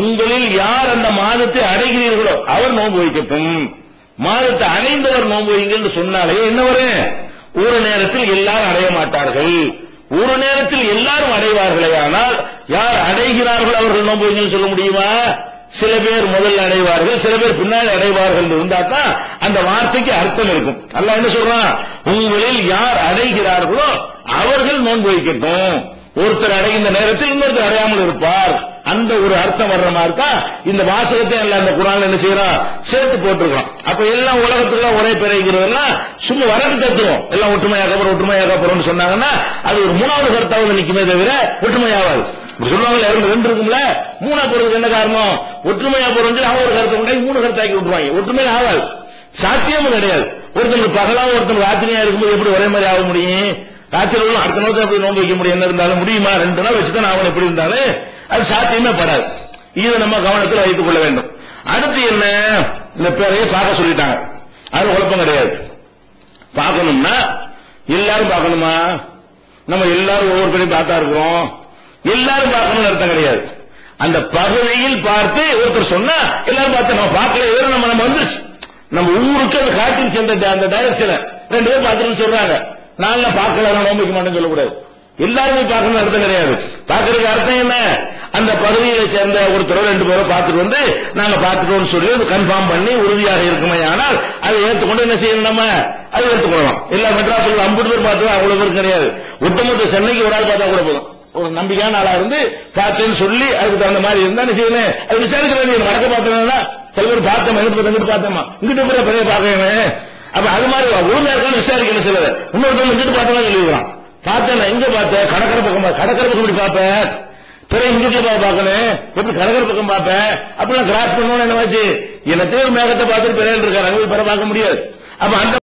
உங்களில் யார் அந்த மாதத்தை அடைகிறீர்களோ அவர் நோன்பு வைக்கட்டும். மாதத்தை அடைந்தவர் நோன்பு வைங்கள் சொன்னாலே என்ன வரும்? ஒரு நேரத்தில் எல்லாரும் அடைய மாட்டார்கள். ஒரு நேரத்தில் எல்லாரும் அடைவார்களே ஆனால் யார் அடைகிறார்கள் அவர்கள் நோன்பு வைங்கன்னு சொல்ல முடியுமா? சில பேர் முதல்ல அடைவார்கள் சில பேர் பின்னாடி அடைவார்கள் இருந்தா தான் அந்த வார்த்தைக்கு அர்த்தம் இருக்கும். அல்ல என்ன சொல்றான்? உங்களில் யார் அடைகிறார்களோ அவர்கள் நோன்பு வைக்கட்டும். ஒருத்தர் அடைகின்ற நேரத்தில் இன்னொருத்தர் அடையாமல் இருப்பார். அந்த ஒரு அர்த்தம் வர்ற மாதிரி தான் இந்த வாசகத்தை எல்லாம் அந்த குரான் என்ன செய்யறோம் சேர்த்து போட்டிருக்கோம் அப்ப எல்லாம் உலகத்துக்கு ஒரே பிறகுறதெல்லாம் சும்மா வரட்டு தத்துவம். எல்லாம் ஒற்றுமையாக்கப்புறம் ஒற்றுமையாக்கப்புறம்னு சொன்னாங்கன்னா அது ஒரு மூணாவது கருத்தாவது நிற்குமே தவிர ஒற்றுமையாவாது சொல்லுவாங்க ரெண்டு ரெண்டு இருக்கும்ல? மூணா போறதுக்கு என்ன காரணம்? ஒற்றுமையா போறது அவங்க ஒரு கருத்தை கொண்டாடி மூணு கருத்தாக்கி விட்டுருவாங்க. ஒற்றுமை ஆகாது. சாத்தியமும் கிடையாது. ஒருத்தனுக்கு பகலாவும் ஒருத்தனுக்கு ராத்திரியா இருக்கும்போது எப்படி ஒரே மாதிரி ஆக முடியும்? ராத்திரி அடுத்த நாள் போய் நோன்பு வைக்க முடியும்? என்ன இருந்தாலும் முடியுமா? ரெண்டு நாள் வச்சுதான் அவன் எப்படி இருந்தாலும் அது சாத்தியமே படாது. இதை நம்ம கவனத்தில் வைத்துக் கொள்ள வேண்டும். அடுத்து என்ன? இந்த பேரையே பார்க்க சொல்லிட்டாங்க. அது குழப்பம் கிடையாது. பார்க்கணும்னா எல்லாரும் பார்க்கணுமா? நம்ம எல்லாரும் ஒவ்வொரு பேரையும் பார்த்தா இருக்கிறோம். எல்லாரும் பார்க்கணும்னு அர்த்தம் கிடையாது. அந்த பகுதியில் பார்த்து ஒருத்தர் சொன்னா எல்லாரும் பார்த்து நம்ம பார்க்கல வேற நம்ம நம்ம வந்துருச்சு. நம்ம ஊருக்கு அந்த காட்டில் சேர்ந்த அந்த டைரக்ஷன் ரெண்டு பேரும் பார்க்கணும்னு சொல்றாங்க. நாங்க பார்க்கல நான் நோம்பிக்க மாட்டேன்னு சொல்லக்கூடாது. எல்லாருமே பார்க்கணும் அர்த்தம் கிடையாது. பார்க்கறதுக்கு அர்த்தம் என்ன? அந்த பகுதியை சேர்ந்த ஒருத்தரோ ரெண்டு பேரோ பார்த்துட்டு வந்து நாங்க பார்த்துட்டோம்னு சொல்லி கன்ஃபார்ம் பண்ணி உறுதியாக இருக்குமே ஆனால் அதை ஏற்றுக்கொண்டு என்ன செய்யணும் நம்ம? அதை ஏற்றுக்கொள்ளலாம். எல்லா மெட்ராஸுக்கு ஐம்பது பேர் பார்த்து அவ்வளவு பேர் கிடையாது. ஒட்டுமொத்த சென்னைக்கு ஒரு ஆள் பார்த்தா கூட போதும். ஒரு நம்பிக்கையான ஆளா இருந்து பார்த்தேன்னு சொல்லி அதுக்கு தகுந்த மாதிரி இருந்தா என்ன செய்யணும்? அது விசாரிக்க வேண்டிய வடக்க பார்த்தேன்னா சில பேர் பார்த்தோம்? எங்கிட்டு பார்த்தோமா? இங்கிட்ட போய் பெரிய பார்க்கணும் அப்ப அது மாதிரி ஊர்ல இருக்கான்னு விசாரிக்கணும் சிலர். இன்னொருத்தவங்க இங்கிட்டு பார்த்தோம்னா சொல்லிடுவான் பார்த்தேன் எங்க பார்த்தேன் கடற்கரை பக்கம் கடற்கரை பக்கம் இப்படி பார்ப்பேன் பிறகு இங்கிட்டே பார்க்கணும். எப்படி கடற்கரை பக்கம் பார்ப்பேன்? அப்படிலாம் கிராஸ் பண்ணுவோம் என்ன ஆச்சு என்னத்தையும் ஒரு மேகத்தை பார்த்துட்டு பிறகு இருக்காரு. அங்கே பிற பார்க்க முடியாது. அப்ப அந்த